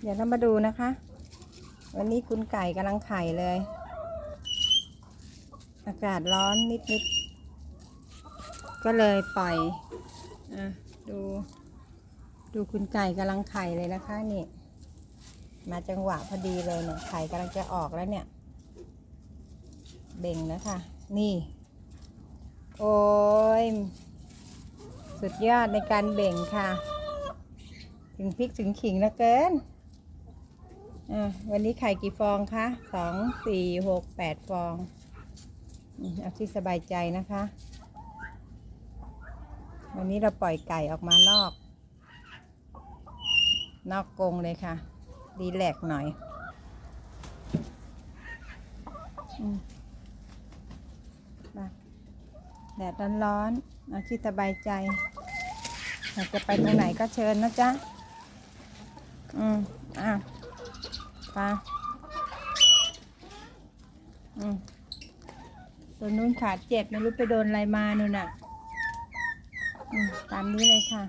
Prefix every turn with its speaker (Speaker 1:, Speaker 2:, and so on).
Speaker 1: เดี๋ยวเรามาดูนะคะ วันนี้คุณไก่กำลังไข่เลย อากาศร้อนนิดๆ ก็เลยปล่อยอดู ดูคุณไก่กำลังไข่เลยนะคะนี่ มาจังหวะพอดีเลยเนี่ยไข่กำลังจะออกแล้วเนี่ย เบ่งแล้วค่ะ นี่ โอ้ยสุดยอดในการเบ่งค่ะ ถึงพริกถึงขิงแล้วเกินอะวันนี้ไข่กี่ฟองคะสองสี่หกแปดฟอง เอาที่สบายใจนะคะ วันนี้เราปล่อยไก่ออกมานอก นอกกรงเลยค่ะ ดีแลกหน่อยมาแดดร้อนๆเอาที่สบายใจอยากจะไปตรงไหนก็เชิญนะจ๊ะ อืมอะปลาอืมตัวนู้นขาเจ็บไม่รู้ไปโดนอะไรมานู่นน่ะ อืมตามนี้เลยค่ะ